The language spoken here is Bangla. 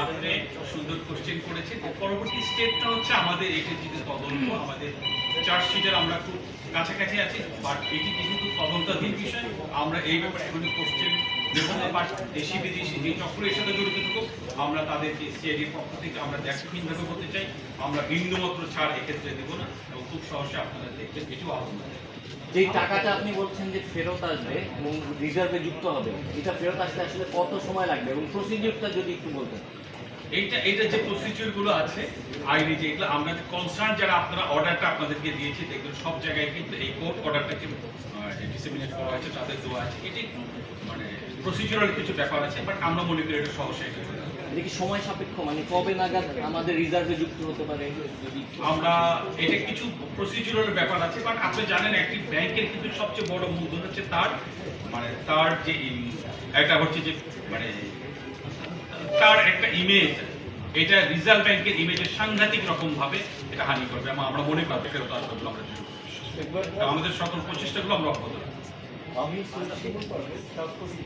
আপনি সুন্দর কোশ্চেন করেছেন। পরবর্তী স্টেপটা হচ্ছে আমাদের এটা যেটা তদন্ত আমাদের চার্জশিটের আমরা খুব কাছাকাছি আছি বাট এটি যেহেতু তদন্তাধীন বিষয়। আমরা এই ব্যাপারে এখনও কোশ্চেন দেবো না বাট দেশি বিদেশি যে চক্র এর সাথে জড়িত থাকুক আমরা তাদেরকে সিআইডির পক্ষ থেকে আমরা দেখহীনভাবে করতে চাই। আমরা বিন্দুমাত্র ছাড় এক্ষেত্রে দেবো না এবং খুব সহজে আপনারা দেখবেন এটিও আলোচনা যেই টাকাটা আপনি বলছেন যে ফেরত আসবে এবং রিজার্ভে যুক্ত হবে, এটা ফেরত আসতে আসলে কত সময় লাগবে এবং প্রসিডিউরটা যদি একটু বলতেন? এইটা এটা যে প্রসিডিউরগুলো আছে আইনি যেগুলো আমরা কনসার্ন যারা আপনারা অর্ডারটা আপনাদেরকে দিয়েছি দেখবেন সব জায়গায় কিন্তু এই কোর্ট অর্ডারটাকে ডিসেমিনেট করা হয়েছে তাদের দেওয়া আছে। এটি একটু মানে প্রসিডিউরাল কিছু ব্যাপার আছে বাট আমরা মনে করি এটা সহজে এটা। এটা কি সময় সাপেক্ষ? মানে কবে নাগাদ আমাদের রিজার্ভে যুক্ত হতে পারে? যদি আমরা এটা কিছু প্রসিডিউরাল ব্যাপার আছে বাট আপনি জানেন একটি ব্যাংকের কিন্তু সবচেয়ে বড় মূলধন হচ্ছে তার মানে তার যে একটা হচ্ছে যে মানে তার একটা ইমেজ এটা রিজার্ভ ব্যাংকের ইমেজের সাংঘাতিক রকম ভাবে এটা হানি করবে আমরা মনে করি ফেরত আসবে বলে আমরা আমাদের সকল প্রচেষ্টাগুলো আমরা অব্যাহত রাখব।